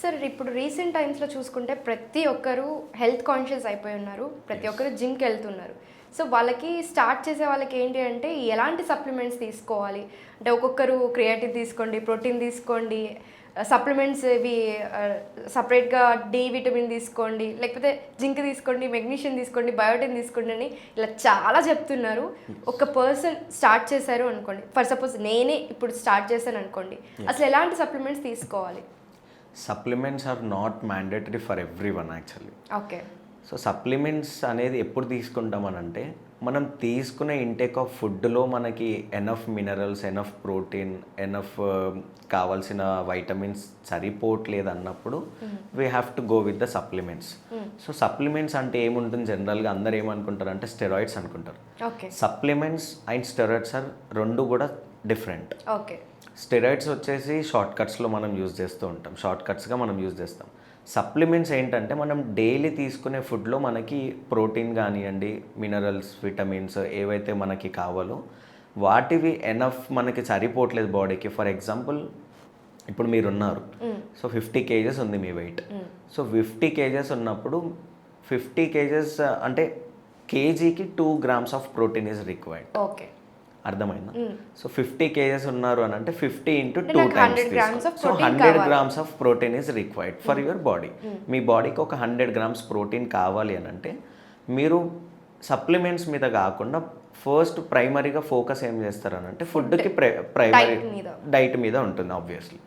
Sir ఇప్పుడు recent టైమ్స్లో చూసుకుంటే ప్రతి ఒక్కరు హెల్త్ కాన్షియస్ అయిపోయి ఉన్నారు. ప్రతి ఒక్కరు జిమ్కి వెళ్తున్నారు. సో వాళ్ళకి స్టార్ట్ చేసే వాళ్ళకి ఏంటి అంటే ఎలాంటి సప్లిమెంట్స్ తీసుకోవాలి? అంటే ఒక్కొక్కరు క్రియేటివ్ తీసుకోండి ప్రోటీన్ తీసుకోండి సప్లిమెంట్స్ ఇవి సపరేట్గా డి విటమిన్ తీసుకోండి లేకపోతే జింక్ తీసుకోండి మెగ్నీషియం తీసుకోండి బయోటిన్ తీసుకోండి అని ఇలా చాలా చెప్తున్నారు. ఒక పర్సన్ స్టార్ట్ చేశారు అనుకోండి. ఫర్ సపోజ్ నేనే ఇప్పుడు స్టార్ట్ చేశాను అనుకోండి. అసలు ఎలాంటి సప్లిమెంట్స్ తీసుకోవాలి? Supplements are not mandatory for everyone actually. Okay. So supplements అనేది ఎప్పుడు తీసుకుంటామనంటే మనం తీసుకునే ఇంటేక్ ఆఫ్ ఫుడ్లో మనకి enough minerals enough protein enough కావాల్సిన వైటమిన్స్ సరిపోవట్లేదు అన్నప్పుడు we have to go with the supplements so supplements అంటే ఏముంటుంది? జనరల్గా అందరు ఏమనుకుంటారు అంటే స్టెరాయిడ్స్ అనుకుంటారు సప్లిమెంట్స్ అండ్ స్టెరాయిడ్స్ ఆర్ రెండు కూడా డిఫరెంట్ ఓకే. స్టెరాయిడ్స్ వచ్చేసి షార్ట్ కట్స్లో మనం యూజ్ చేస్తూ ఉంటాం. షార్ట్ కట్స్గా మనం యూజ్ చేస్తాం. సప్లిమెంట్స్ ఏంటంటే మనం డైలీ తీసుకునే ఫుడ్లో మనకి ప్రోటీన్ కానివ్వండి మినరల్స్ విటమిన్స్ ఏవైతే మనకి కావాలో వాటివి ఎనఫ్ మనకి సరిపోవట్లేదు బాడీకి. ఫర్ ఎగ్జాంపుల్ ఇప్పుడు మీరు ఉన్నారు సో ఫిఫ్టీ కేజెస్ ఉంది మీ వెయిట్. సో ఫిఫ్టీ కేజెస్ ఉన్నప్పుడు ఫిఫ్టీ కేజెస్ అంటే కేజీకి two grams of protein is required. Okay. అర్థమైందా? సో ఫిఫ్టీ కేజెస్ ఉన్నారు అని అంటే ఫిఫ్టీ ఇంటూ టూ నాకు 100 grams of times so hundred. Grams of protein is required for your body మీ బాడీకి ఒక హండ్రెడ్ గ్రామ్స్ ప్రోటీన్ కావాలి అని అంటే మీరు సప్లిమెంట్స్ మీద కాకుండా ఫస్ట్ ప్రైమరీగా ఫోకస్ ఏం చేస్తారని అంటే ఫుడ్కి ప్రైమరీ. డైట్ మీద. ఉంటుంది ఆబ్వియస్లీ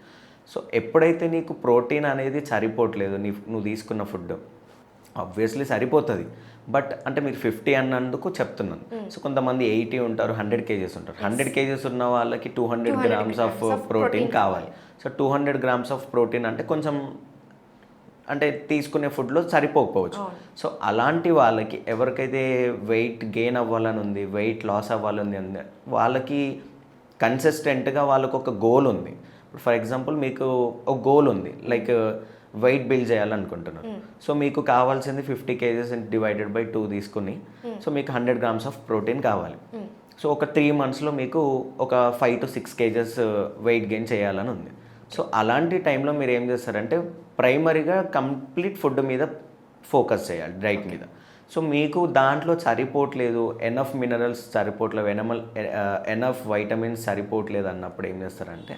సో ఎప్పుడైతే నీకు ప్రోటీన్ అనేది సరిపోవట్లేదు నీ నువ్వు తీసుకున్న ఫుడ్ ఆబ్వియస్లీ సరిపోతుంది. బట్ అంటే మీరు ఫిఫ్టీ అన్నందుకు చెప్తున్నాను. సో కొంతమంది ఎయిటీ ఉంటారు హండ్రెడ్ కేజెస్ ఉంటారు. హండ్రెడ్ కేజెస్ ఉన్న వాళ్ళకి two hundred grams of protein కావాలి. So two hundred grams of protein అంటే కొంచెం అంటే తీసుకునే ఫుడ్లో సరిపోకపోవచ్చు. సో అలాంటి వాళ్ళకి ఎవరికైతే వెయిట్ గెయిన్ అవ్వాలని ఉంది వెయిట్ లాస్ అవ్వాలని ఉంది వాళ్ళకి కన్సిస్టెంట్గా వాళ్ళకు ఒక గోల్ ఉంది. ఇప్పుడు ఫర్ ఎగ్జాంపుల్ మీకు ఒక గోల్ ఉంది. లైక్ వెయిట్ బిల్డ్ చేయాలనుకుంటున్నారు సో మీకు కావాల్సింది fifty kgs divided by two తీసుకుని సో మీకు హండ్రెడ్ గ్రామ్స్ ఆఫ్ ప్రోటీన్ కావాలి. సో ఒక త్రీ మంత్స్లో మీకు ఒక five to six kgs weight gain చేయాలని ఉంది. సో అలాంటి టైంలో మీరు ఏం చేస్తారంటే ప్రైమరీగా కంప్లీట్ ఫుడ్ మీద ఫోకస్ చేయాలి డైట్ మీద. సో మీకు దాంట్లో సరిపోవట్లేదు ఎనఫ్ మినరల్స్ సరిపోవట్లేదు ఎనమల్ ఎనఫ్ వైటమిన్స్ సరిపోవట్లేదు అన్నప్పుడు ఏం చేస్తారంటే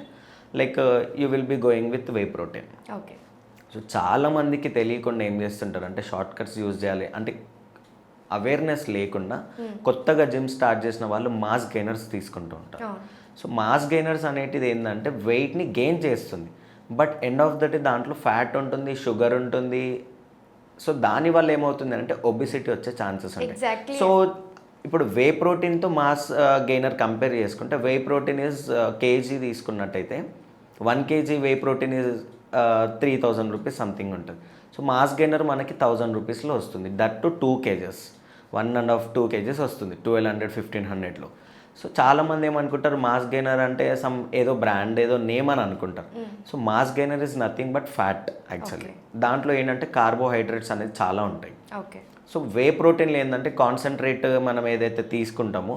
like you will be going with whey protein okay so చాలా మందికి తెలియకుండా ఏం చేస్తుంటారు? అంటే షార్ట్ కట్స్ యూజ్ చేయాలి. అంటే అవేర్నెస్ లేకుండా కొత్తగా జిమ్ స్టార్ట్ చేసిన వాళ్ళు మాస్ గెయినర్స్ తీసుకుంటూ ఉంటారు. సో మాస్ గెయినర్స్ అనేటిది ఏంటంటే వెయిట్ని గెయిన్ చేస్తుంది. But end of the day దాంట్లో ఫ్యాట్ ఉంటుంది షుగర్ ఉంటుంది. సో దానివల్ల ఏమవుతుంది అంటే ఒబిసిటీ వచ్చే ఛాన్సెస్ ఉంటాయి. సో ఇప్పుడు వే ప్రోటీన్తో మాస్ గెయినర్ కంపేర్ చేసుకుంటే వే ప్రోటీన్ ఇస్ కేజీ తీసుకున్నట్టయితే one kg whey protein is three thousand rupees something ఉంటుంది. సో మాస్ గైనర్ మనకి థౌజండ్ రూపీస్లో వస్తుంది. That to two kgs one and half two kgs వస్తుంది. Twelve hundred fifteen హండ్రెడ్లో so చాలామంది ఏమనుకుంటారు మాస్ గెయినర్ అంటే సమ్ ఏదో బ్రాండ్ ఏదో నేమ్ అని అనుకుంటారు. So mass gainer is nothing but fat actually దాంట్లో ఏంటంటే కార్బోహైడ్రేట్స్ అనేది చాలా ఉంటాయి. ఓకే సో వే ప్రోటీన్లు ఏంటంటే కాన్సన్ట్రేట్ మనం ఏదైతే తీసుకుంటామో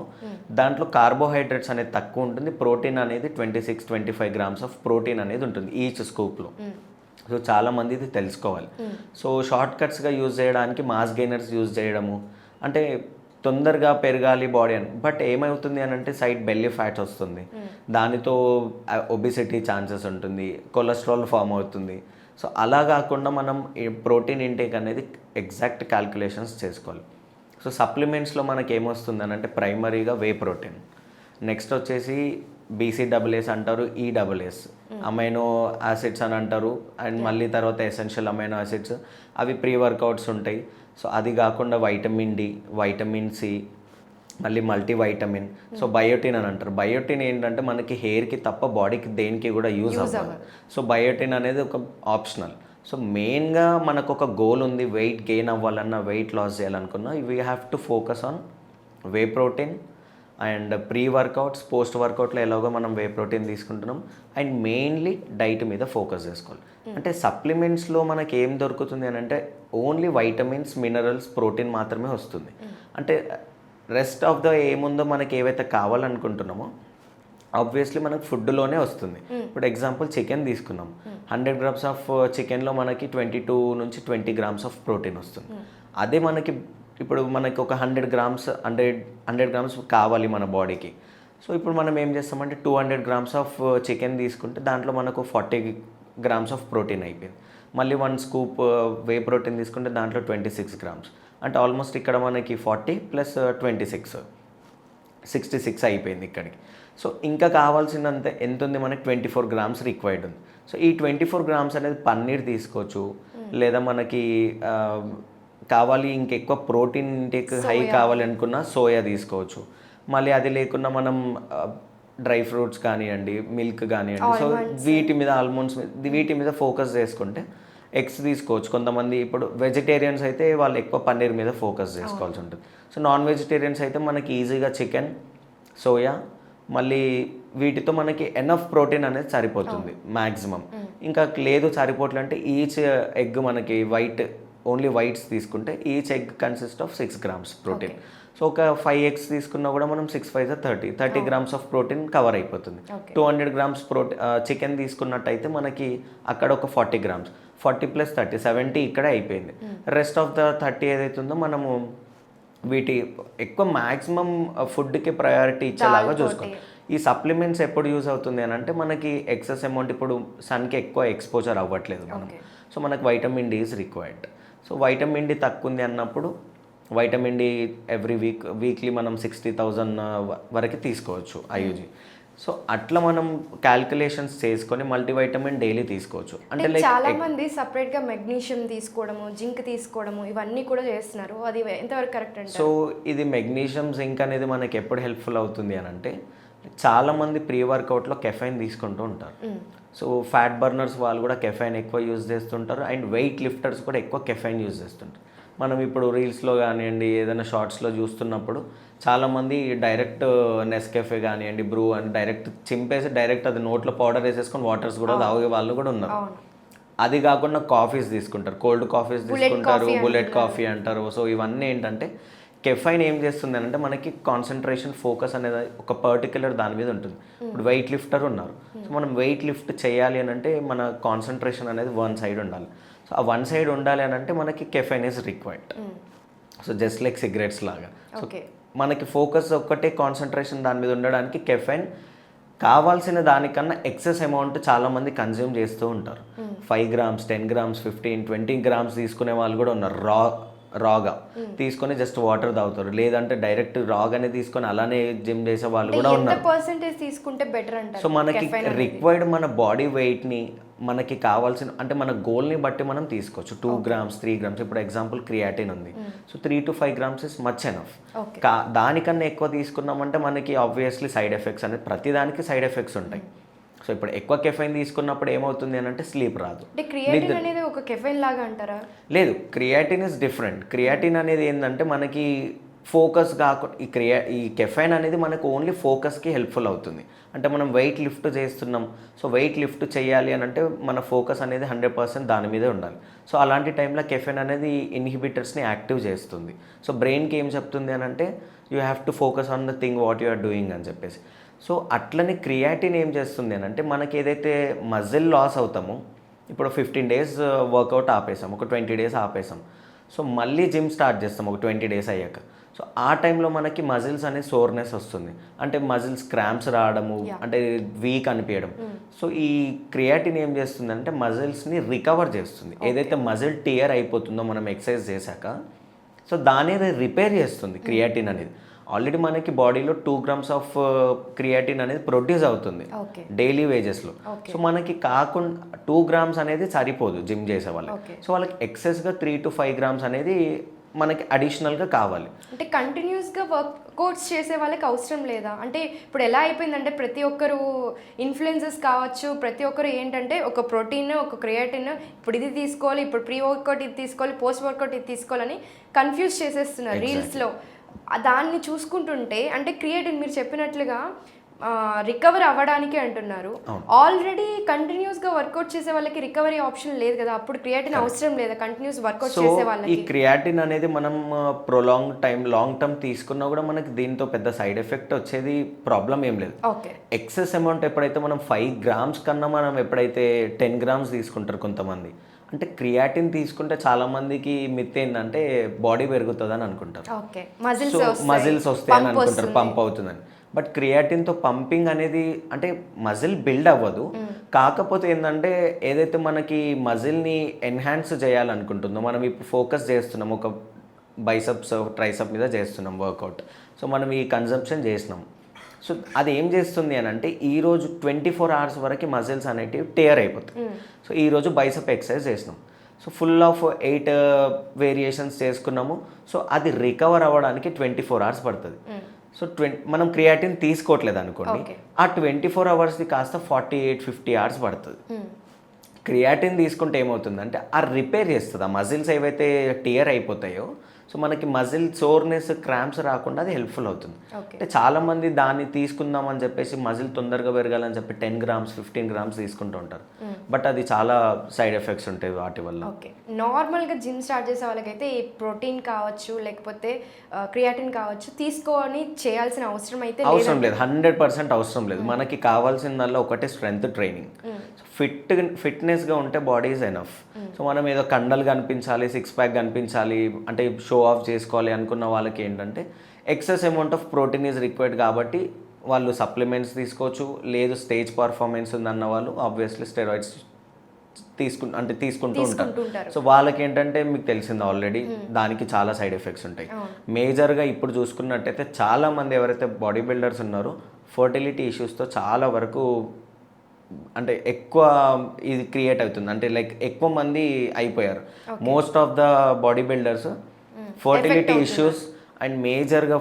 దాంట్లో కార్బోహైడ్రేట్స్ అనేది తక్కువ ఉంటుంది. ప్రోటీన్ అనేది twenty six twenty five grams of protein అనేది ఉంటుంది ఈచ్ స్కూప్లో సో చాలా మంది ఇది తెలుసుకోవాలి. సో షార్ట్ కట్స్గా యూజ్ చేయడానికి మాస్ గెయినర్స్ యూజ్ చేయడము అంటే తొందరగా పెరగాలి బాడీ అని. బట్ ఏమవుతుంది అని అంటే సైడ్ బెల్లీ ఫ్యాట్స్ వస్తుంది. దానితో ఒబిసిటీ ఛాన్సెస్ ఉంటుంది. కొలెస్ట్రాల్ ఫామ్ అవుతుంది. సో అలా కాకుండా మనం ప్రోటీన్ ఇంటేక్ అనేది ఎగ్జాక్ట్ క్యాల్కులేషన్స్ చేసుకోవాలి. సో సప్లిమెంట్స్లో మనకి ఏమొస్తుంది అని అంటే ప్రైమరీగా వే ప్రోటీన్ నెక్స్ట్ వచ్చేసి బీసీడబ్ల్యూఎస్ అంటారు ఈడబ్ల్యూఎస్ అమైనో యాసిడ్స్ అని అంటారు అండ్ మళ్ళీ తర్వాత ఎసెన్షియల్ అమైనో యాసిడ్స్ అవి ప్రీ వర్కౌట్స్ ఉంటాయి. సో అది కాకుండా వైటమిన్ డి వైటమిన్ సి మళ్ళీ మల్టీ వైటమిన్ సో బయోటిన్ అని అంటారు. బయోటిన్ ఏంటంటే మనకి హెయిర్కి తప్ప బాడీకి దేనికి కూడా యూజ్ అవ్వదు. సో బయోటిన్ అనేది ఒక ఆప్షనల్ సో మెయిన్గా మనకు ఒక గోల్ ఉంది వెయిట్ గెయిన్ అవ్వాలన్నా వెయిట్ లాస్ చేయాలనుకున్నా we have to focus on whey protein and pre workouts post వర్కౌట్లో ఎలాగో మనం వే ప్రోటీన్ తీసుకుంటున్నాం. అండ్ మెయిన్లీ డైట్ మీద ఫోకస్ చేసుకోవాలి. అంటే సప్లిమెంట్స్లో మనకి ఏం దొరుకుతుంది అని అంటే ఓన్లీ వైటమిన్స్ మినరల్స్ ప్రోటీన్ మాత్రమే వస్తుంది. అంటే రెస్ట్ ఆఫ్ ద ఏముందో మనకి ఏవైతే కావాలనుకుంటున్నామో ఆబ్వియస్లీ మనకు ఫుడ్లోనే వస్తుంది. ఇప్పుడు ఎగ్జాంపుల్ చికెన్ తీసుకున్నాం. హండ్రెడ్ గ్రామ్స్ ఆఫ్ చికెన్లో మనకి ట్వంటీ టూ నుంచి ట్వంటీ గ్రామ్స్ ఆఫ్ ప్రోటీన్ వస్తుంది. అదే మనకి ఇప్పుడు మనకి ఒక hundred grams hundred hundred grams కావాలి మన బాడీకి. సో ఇప్పుడు మనం ఏం చేస్తామంటే two hundred grams of chicken తీసుకుంటే దాంట్లో మనకు ఫార్టీ గ్రామ్స్ ఆఫ్ ప్రోటీన్ అయిపోయింది. మళ్ళీ వన్ స్కూప్ వే ప్రోటీన్ తీసుకుంటే దాంట్లో ట్వంటీ సిక్స్ గ్రామ్స్. అంటే ఆల్మోస్ట్ ఇక్కడ మనకి forty plus twenty six sixty six అయిపోయింది ఇక్కడికి. సో ఇంకా కావాల్సినంత ఎంత ఉంది మనకి? ట్వంటీ ఫోర్ గ్రామ్స్ రిక్వైర్డ్ ఉంది. సో ఈ ట్వంటీ ఫోర్ గ్రామ్స్ అనేది పన్నీర్ తీసుకోవచ్చు. లేదా మనకి కావాలి ఇంకెక్కువ ప్రోటీన్ ఇంటేక్ హై కావాలి అనుకున్న సోయా తీసుకోవచ్చు. మళ్ళీ అది లేకున్నా మనం డ్రై ఫ్రూట్స్ కానివ్వండి మిల్క్ కానివ్వండి సో వీటి మీద ఆల్మండ్స్ మీద వీటి మీద ఫోకస్ చేసుకుంటే ఎగ్స్ తీసుకోవచ్చు. కొంతమంది ఇప్పుడు వెజిటేరియన్స్ అయితే వాళ్ళు ఎక్కువ పన్నీర్ మీద ఫోకస్ చేసుకోవాల్సి ఉంటుంది. సో నాన్ వెజిటేరియన్స్ అయితే మనకి ఈజీగా చికెన్ సోయా మళ్ళీ వీటితో మనకి ఎనఫ్ ప్రోటీన్ అనేది సరిపోతుంది మ్యాక్సిమం ఇంకా లేదు సరిపోవట్లంటే ఈచ్ ఎగ్ మనకి వైట్ ఓన్లీ వైట్స్ తీసుకుంటే each egg consist of six grams protein so ఒక ఫైవ్ ఎగ్స్ తీసుకున్నా కూడా మనం six five thirty thirty grams of protein cover అయిపోతుంది. Two hundred grams protein chicken తీసుకున్నట్టయితే మనకి అక్కడ ఒక forty grams forty plus thirty seventy ఇక్కడే అయిపోయింది. రెస్ట్ ఆఫ్ ద థర్టీ ఏదైతే ఉందో మనము వీటి ఎక్కువ మ్యాక్సిమం ఫుడ్కి ప్రయారిటీ ఇచ్చేలాగా చూసుకోవాలి. ఈ సప్లిమెంట్స్ ఎప్పుడు యూజ్ అవుతుంది అని అంటే మనకి ఎక్సెస్ అమౌంట్ ఇప్పుడు సన్కి ఎక్కువ ఎక్స్పోజర్ అవ్వట్లేదు మనం. సో మనకు vitamin D is required so vitamin D తక్కువ ఉంది అన్నప్పుడు vitamin D every week weekly మనం సిక్స్టీ థౌజండ్ వరకు తీసుకోవచ్చు ఐయూజీ సో అట్లా మనం క్యాల్కులేషన్స్ చేసుకొని మల్టీవైటమిన్ డైలీ తీసుకోవచ్చు. అంటే చాలా మంది సపరేట్గా మెగ్నీషియం తీసుకోవడము జింక్ తీసుకోవడము ఇవన్నీ కూడా చేస్తున్నారు. అది ఎంతవరకు కరెక్ట్ అంటే సో ఇది మెగ్నీషియం జింక్ అనేది మనకి ఎప్పుడు హెల్ప్ఫుల్ అవుతుంది అని అంటే చాలామంది ప్రీ వర్కౌట్లో కెఫైన్ తీసుకుంటూ ఉంటారు. సో ఫ్యాట్ బర్నర్స్ వాళ్ళు కూడా కెఫైన్ ఎక్కువ యూజ్ చేస్తుంటారు. అండ్ వెయిట్ లిఫ్టర్స్ కూడా ఎక్కువ కెఫైన్ యూజ్ చేస్తుంటారు. మనం ఇప్పుడు రీల్స్లో కానివ్వండి ఏదైనా షార్ట్స్లో చూస్తున్నప్పుడు చాలామంది డైరెక్ట్ నెస్కెఫే కానివ్వండి బ్రూ అని డైరెక్ట్ చింపేసి డైరెక్ట్ అది నోట్లో పౌడర్ వేసేసుకొని వాటర్స్ కూడా తాగే వాళ్ళు కూడా ఉన్నారు. అది కాకుండా కాఫీస్ తీసుకుంటారు. కోల్డ్ కాఫీస్ తీసుకుంటారు బుల్లెట్ కాఫీ అంటారు. సో ఇవన్నీ ఏంటంటే కెఫైన్ ఏం చేస్తుంది అంటే మనకి కాన్సన్ట్రేషన్ ఫోకస్ అనేది ఒక పర్టికులర్ దాని మీద ఉంటుంది. ఇప్పుడు వెయిట్ లిఫ్టర్ ఉన్నారు. సో మనం వెయిట్ లిఫ్ట్ చేయాలి అని అంటే మన కాన్సన్ట్రేషన్ అనేది వన్ సైడ్ ఉండాలి. సో ఆ వన్ సైడ్ ఉండాలి అని అంటే మనకి caffeine is required so just like cigarettes లాగా. సో ఓకే మనకి ఫోకస్ ఒక్కటే కాన్సన్ట్రేషన్ దాని మీద ఉండడానికి కెఫైన్ కావాల్సిన దానికన్నా ఎక్సెస్ అమౌంట్ చాలా మంది కన్జ్యూమ్ చేస్తూ ఉంటారు. Five grams ten grams fifteen twenty grams తీసుకునే వాళ్ళు కూడా ఉన్నారు. రా రాగా. తీసుకొని జస్ట్ వాటర్ తాగుతారు. లేదంటే డైరెక్ట్ రాగానే తీసుకొని అలానే జిమ్ చేసే వాళ్ళు కూడా ఉన్నారు. పర్సెంటేజ్ తీసుకుంటే బెటర్ అంటారు? సో మనకి? రిక్వైర్డ్ మన బాడీ వెయిట్ని మనకి కావాల్సిన అంటే మన గోల్ని బట్టి మనం తీసుకోవచ్చు. టూ గ్రామ్స్ త్రీ గ్రామ్స్ ఇప్పుడు ఎగ్జాంపుల్ క్రియాటిన్ ఉంది. So three to five grams is much enough దానికన్నా ఎక్కువ తీసుకున్నామంటే మనకి ఆబ్వియస్లీ సైడ్ ఎఫెక్ట్స్ అనేది ప్రతి దానికి సైడ్ ఎఫెక్ట్స్ ఉంటాయి. సో ఇప్పుడు ఎక్కువ కెఫైన్ తీసుకున్నప్పుడు ఏమవుతుంది అని అంటే స్లీప్ రాదు. అనేది ఒక కెఫెన్ లాగా అంటారా? లేదు క్రియాటిన్ ఇస్ డిఫరెంట్ క్రియాటిన్ అనేది ఏంటంటే మనకి ఫోకస్ కాకుండా ఈ క్రియా ఈ కెఫైన్ అనేది మనకు ఓన్లీ ఫోకస్కి హెల్ప్ఫుల్ అవుతుంది. అంటే మనం వెయిట్ లిఫ్ట్ చేస్తున్నాం. సో వెయిట్ లిఫ్ట్ చేయాలి అని అంటే మన ఫోకస్ అనేది హండ్రెడ్ పర్సెంట్ దాని మీదే ఉండాలి. సో అలాంటి టైంలో కెఫెన్ అనేది ఇన్హిబిటర్స్ని యాక్టివ్ చేస్తుంది. సో బ్రెయిన్కి ఏం చెప్తుంది అని అంటే you have to focus on the thing what you are doing అని చెప్పేసి. సో అట్లనే క్రియాటిన్ ఏం చేస్తుంది అని అంటే మనకి ఏదైతే మజిల్ లాస్ అవుతామో ఇప్పుడు ఫిఫ్టీన్ డేస్ వర్కౌట్ ఆపేసాం ఒక ట్వంటీ డేస్ ఆపేసాం. సో మళ్ళీ జిమ్ స్టార్ట్ చేస్తాం ఒక ట్వంటీ డేస్ అయ్యాక. సో ఆ టైంలో మనకి మజిల్స్ అనేది సోర్నెస్ వస్తుంది. అంటే మజిల్స్ క్రాంప్స్ రావడము అంటే వీక్ అనిపించడం సో ఈ క్రియాటిన్ ఏం చేస్తుంది అంటే మజిల్స్ని రికవర్ చేస్తుంది. ఏదైతే మజిల్ టియర్ అయిపోతుందో మనం ఎక్సర్సైజ్ చేశాక సో దాని రిపేర్ చేస్తుంది క్రియాటిన్ అనేది. ఆల్రెడీ మనకి బాడీలో టూ గ్రామ్స్ ఆఫ్ క్రియాటిన్ అనేది ప్రొడ్యూస్ అవుతుంది. డైలీ వేజెస్లో. సో మనకి కాకుండా టూ గ్రామ్స్ అనేది సరిపోదు జిమ్ చేసే వాళ్ళకి. సో వాళ్ళకి ఎక్సెస్గా త్రీ టు ఫైవ్ గ్రామ్స్ అనేది మనకి అడిషనల్గా కావాలి. అంటే కంటిన్యూస్గా వర్కౌట్స్ చేసే వాళ్ళకి అవసరం లేదా? అంటే ఇప్పుడు ఎలా అయిపోయిందంటే ప్రతి ఒక్కరు ఇన్ఫ్లుయెన్సెస్ కావచ్చు ప్రతి ఒక్కరు ఏంటంటే ఒక ప్రోటీన్ ఒక క్రియేటిన్ ఇప్పుడు ఇది తీసుకోవాలి ఇప్పుడు ప్రీ వర్కౌట్ ఇది తీసుకోవాలి పోస్ట్ వర్కౌట్ ఇది తీసుకోవాలని కన్ఫ్యూజ్ చేసేస్తున్నారు రీల్స్లో. దాన్ని చూసుకుంటుంటే అంటే క్రియేటిన్ మీరు చెప్పినట్లుగా రికవర్ అవ్వడానికి అంటున్నారు. ఆల్రెడీ కంటిన్యూస్గా వర్కౌట్ చేసే వాళ్ళకి రికవరీ ఆప్షన్ లేదు కదా. అప్పుడు క్రియేటిన్ అవసరం లేదా? కంటిన్యూస్ వర్కౌట్ చేసే ఈ వాళ్ళకి? క్రియాటిన్ అనేది మనం ప్రొలాంగ్ టైం లాంగ్ టర్మ్ తీసుకున్నా కూడా మనకి దీంతో పెద్ద సైడ్ ఎఫెక్ట్ వచ్చేది ప్రాబ్లం ఏం లేదు. ఓకే. ఎక్సెస్ అమౌంట్ ఎప్పుడైతే మనం ఫైవ్ గ్రామ్స్ కన్నా మనం ఎప్పుడైతే టెన్ గ్రామ్స్ తీసుకుంటారు కొంతమంది అంటే క్రియాటిన్ తీసుకుంటే చాలా మందికి మిత్ ఏంటంటే బాడీ పెరుగుతుందని అనుకుంటారు. మజిల్స్ సో మజిల్స్ వస్తాయని అనుకుంటారు పంప్ అవుతుందని. బట్ క్రియాటిన్తో పంపింగ్ అనేది అంటే మజిల్ బిల్డ్ అవ్వదు. కాకపోతే ఏంటంటే ఏదైతే మనకి మజిల్ని ఎన్హాన్స్ చేయాలనుకుంటుందో మనం ఇప్పుడు ఫోకస్ చేస్తున్నాం ఒక బైసప్స్ ట్రైసప్ మీద చేస్తున్నాం వర్కౌట్ సో మనం ఈ కన్జంప్షన్ చేసినాం. సో అది ఏం చేస్తుంది అని అంటే ఈరోజు ట్వంటీ ఫోర్ అవర్స్ వరకు మజిల్స్ అనేటివి టేర్ అయిపోతాయి. సో ఈరోజు బైసప్ ఎక్సర్సైజ్ చేసినాం so full of eight variations చేసుకున్నాము. సో అది రికవర్ అవ్వడానికి ట్వంటీ ఫోర్ అవర్స్ పడుతుంది సో ట్వంటీ మనం క్రియాటిన్ తీసుకోవట్లేదు అనుకోండి. ఆ ట్వంటీ ఫోర్ అవర్స్ది కాస్త ఫార్టీ ఎయిట్ ఫిఫ్టీ అవర్స్ పడుతుంది క్రియాటిన్ తీసుకుంటే ఏమవుతుందంటే ఆ రిపేర్ చేస్తుంది. ఆ మజిల్స్ ఏవైతే టియర్ అయిపోతాయో సో మనకి మజిల్ సోర్నెస్ క్రాంప్స్ రాకుండా అది హెల్ప్ఫుల్ అవుతుంది. అంటే చాలా మంది దాన్ని తీసుకుందాం అని చెప్పేసి మజిల్ తొందరగా పెరగాలని చెప్పి టెన్ గ్రామ్స్ ఫిఫ్టీన్ గ్రామ్స్ తీసుకుంటూ ఉంటారు. బట్ అది చాలా సైడ్ ఎఫెక్ట్స్ ఉంటాయి వాటి వల్ల. ఓకే. నార్మల్గా జిమ్ స్టార్ట్ చేసే వాళ్ళకైతే ఈ ప్రోటీన్ కావచ్చు లేకపోతే క్రియాటిన్ కావచ్చు తీసుకొని చేయాల్సిన అవసరం అయితే అవసరం లేదు. హండ్రెడ్ పర్సెంట్ అవసరం లేదు. మనకి కావాల్సిందల్లా ఒకటే స్ట్రెంగ్త్ ట్రైనింగ్. ఫిట్ ఫిట్నెస్గా ఉంటే బాడీ ఈజ్ ఎనఫ్. సో మనం ఏదో కండలు కనిపించాలి సిక్స్ ప్యాక్ కనిపించాలి అంటే షో ఆఫ్ చేసుకోవాలి అనుకున్న వాళ్ళకి ఏంటంటే excess amount of protein is required కాబట్టి వాళ్ళు సప్లిమెంట్స్ తీసుకోవచ్చు. లేదు స్టేజ్ పర్ఫార్మెన్స్ ఉందన్న వాళ్ళు ఆబ్వియస్లీ స్టెరాయిడ్స్ తీసుకు అంటే తీసుకుంటూ ఉంటారు. సో వాళ్ళకి ఏంటంటే మీకు తెలిసింది ఆల్రెడీ దానికి చాలా సైడ్ ఎఫెక్ట్స్ ఉంటాయి. మేజర్గా ఇప్పుడు చూసుకున్నట్టయితే చాలా మంది ఎవరైతే బాడీ బిల్డర్స్ ఉన్నారో ఫర్టిలిటీ ఇష్యూస్తో చాలా వరకు అంటే ఎక్కువ ఇది క్రియేట్ అవుతుంది. అంటే లైక్ ఎక్కువ మంది అయిపోయారు. Most of the body builders fertility issues and మేజర్గా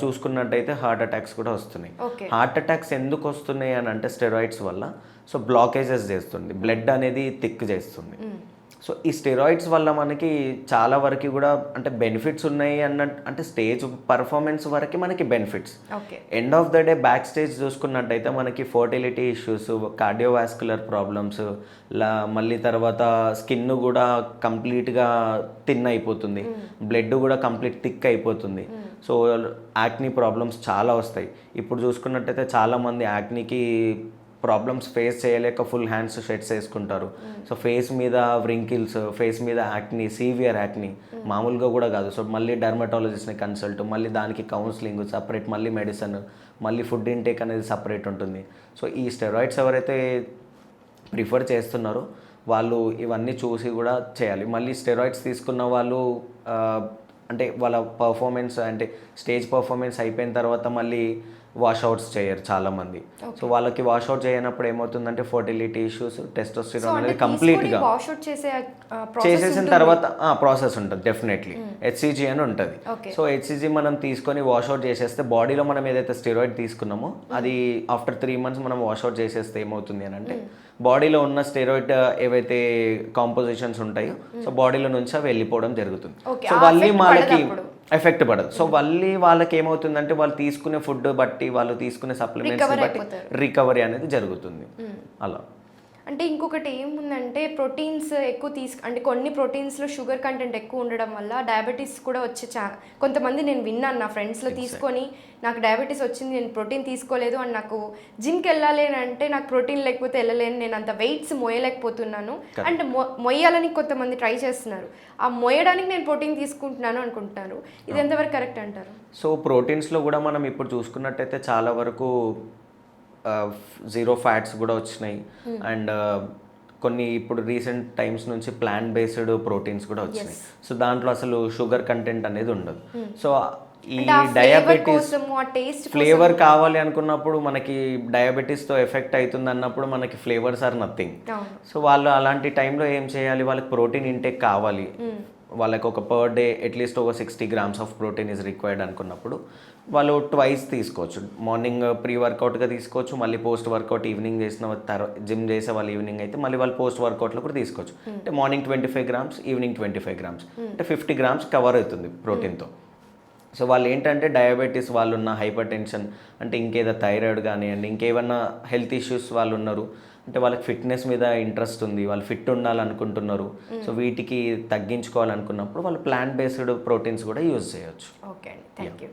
చూసుకున్నట్టయితే హార్ట్ అటాక్స్ కూడా వస్తున్నాయి. హార్ట్ అటాక్స్ ఎందుకు వస్తున్నాయి అని అంటే స్టెరాయిడ్స్ వల్ల. సో బ్లాకేజెస్ చేస్తుంది. బ్లడ్ అనేది థిక్ చేస్తుంది. సో ఈ స్టెరాయిడ్స్ వల్ల మనకి చాలా వరకు కూడా అంటే బెనిఫిట్స్ ఉన్నాయి అన్న అంటే స్టేజ్ పర్ఫార్మెన్స్ వరకు మనకి benefits. End of the day back stage చూసుకున్నట్టయితే మనకి ఫర్టిలిటీ ఇష్యూస్ కార్డియోవాస్కులర్ ప్రాబ్లమ్స్ లా మళ్ళీ తర్వాత స్కిన్ కూడా కంప్లీట్గా థిన్ అయిపోతుంది. బ్లడ్ కూడా కంప్లీట్ థిక్ అయిపోతుంది. సో యాక్నీ ప్రాబ్లమ్స్ చాలా వస్తాయి. ఇప్పుడు చూసుకున్నట్టయితే చాలామంది యాక్నీకి ప్రాబ్లమ్స్ ఫేస్ చేయలేక ఫుల్ హ్యాండ్స్ షెడ్స్ వేసుకుంటారు. సో ఫేస్ మీద వ్రింకిల్స్ ఫేస్ మీద యాక్నీ సీవియర్ యాక్నీ మామూలుగా కూడా కాదు. సో మళ్ళీ డర్మటాలజిస్ట్ని కన్సల్ట్ మళ్ళీ దానికి కౌన్సిలింగ్ సపరేట్ మళ్ళీ మెడిసిన్ మళ్ళీ ఫుడ్ ఇంటేక్ అనేది సపరేట్ ఉంటుంది. సో ఈ స్టెరాయిడ్స్ ఎవరైతే ప్రిఫర్ చేస్తున్నారో వాళ్ళు ఇవన్నీ చూసి కూడా చేయాలి. మళ్ళీ స్టెరాయిడ్స్ తీసుకున్న వాళ్ళు అంటే వాళ్ళ పర్ఫార్మెన్స్ అంటే స్టేజ్ పర్ఫార్మెన్స్ అయిపోయిన తర్వాత మళ్ళీ వాష్అవుట్స్ చేయరు చాలామంది. సో వాళ్ళకి వాష్అవుట్ చేయనప్పుడు ఏమవుతుందంటే ఫర్టిలిటీ ఇష్యూస్ టెస్టోస్టిరాన్ అనేది కంప్లీట్గా చేసేసిన తర్వాత ప్రాసెస్ ఉంటుంది డెఫినెట్లీ హెచ్సిజీ అని ఉంటుంది. సో హెచ్సిజీ మనం తీసుకొని వాష్అవుట్ చేసేస్తే బాడీలో మనం ఏదైతే స్టెరాయిడ్ తీసుకున్నామో అది ఆఫ్టర్ త్రీ మంత్స్ మనం వాష్అవుట్ చేసేస్తే ఏమవుతుంది అని అంటే బాడీలో ఉన్న స్టెరాయిడ్ ఏవైతే కాంపోజిషన్స్ ఉంటాయో సో బాడీలో నుంచి అవి వెళ్ళిపోవడం జరుగుతుంది. సో మళ్ళీ వాళ్ళకి. ఎఫెక్ట్ పడదు. సో మళ్ళీ వాళ్ళకి ఏమవుతుందంటే వాళ్ళు తీసుకునే ఫుడ్ బట్టి వాళ్ళు తీసుకునే సప్లిమెంట్స్ బట్టి. రికవరీ అనేది జరుగుతుంది. అలా. అంటే ఇంకొకటి ఏముందంటే ప్రోటీన్స్ ఎక్కువ తీసు అంటే కొన్ని ప్రోటీన్స్లో షుగర్ కంటెంట్ ఎక్కువ ఉండడం వల్ల డయాబెటీస్ కూడా వచ్చే చా కొంతమంది నేను విన్నాను నా ఫ్రెండ్స్లో తీసుకొని నాకు డయాబెటీస్ వచ్చింది నేను ప్రోటీన్ తీసుకోలేదు అని నాకు జిమ్కి వెళ్ళాలి అని అంటే నాకు ప్రోటీన్ లేకపోతే వెళ్ళలేను నేను అంత వెయిట్స్ మోయలేకపోతున్నాను. అండ్ మొ మొయ్యాలని కొంతమంది ట్రై చేస్తున్నారు. ఆ మోయడానికి నేను ప్రోటీన్ తీసుకుంటున్నాను అనుకుంటున్నారు. ఇది ఎంతవరకు కరెక్ట్ అంటారు? సో ప్రోటీన్స్లో కూడా మనం ఇప్పుడు చూసుకున్నట్టయితే చాలా వరకు జీరో ఫ్యాట్స్ కూడా వచ్చినాయి. అండ్ కొన్ని ఇప్పుడు రీసెంట్ టైమ్స్ నుంచి ప్లాంట్ బేస్డ్ ప్రోటీన్స్ కూడా వచ్చినాయి. సో దాంట్లో అసలు షుగర్ కంటెంట్ అనేది ఉండదు. సో ఈ ఆ ఫ్లేవర్ డయాబెటీస్ ఫ్లేవర్ కావాలి అనుకున్నప్పుడు మనకి డయాబెటీస్తో ఎఫెక్ట్ అవుతుంది అన్నప్పుడు మనకి ఫ్లేవర్స్ ఆర్ నథింగ్ సో వాళ్ళు అలాంటి టైంలో ఏం చేయాలి? వాళ్ళకి ప్రోటీన్ ఇంటేక్ కావాలి. వాళ్ళకి ఒక పర్ డే అట్లీస్ట్ ఒక sixty grams of protein is required అనుకున్నప్పుడు వాళ్ళు ట్వైస్ తీసుకోవచ్చు. మార్నింగ్ ప్రీ వర్కౌట్గా తీసుకోవచ్చు మళ్ళీ పోస్ట్ వర్కౌట్ ఈవినింగ్ చేసిన తర్వాత జిమ్ చేసే వాళ్ళు ఈవినింగ్ అయితే మళ్ళీ వాళ్ళు పోస్ట్ వర్కౌట్లో కూడా తీసుకోవచ్చు. అంటే morning twenty five grams evening twenty five grams అంటే ఫిఫ్టీ గ్రామ్స్ కవర్ అవుతుంది ప్రోటీన్తో సో వాళ్ళు ఏంటంటే డయాబెటీస్ వాళ్ళు ఉన్న హైపర్ టెన్షన్ అంటే ఇంకేదో థైరాయిడ్ కానివ్వండి ఇంకేమన్నా హెల్త్ ఇష్యూస్ వాళ్ళు ఉన్నారు అంటే వాళ్ళకి ఫిట్నెస్ మీద ఇంట్రెస్ట్ ఉంది వాళ్ళు ఫిట్ ఉండాలనుకుంటున్నారు. సో వీటికి తగ్గించుకోవాలనుకున్నప్పుడు వాళ్ళు ప్లాంట్ బేస్డ్ ప్రోటీన్స్ కూడా యూజ్ చేయొచ్చు. ఓకే అండి. Thank you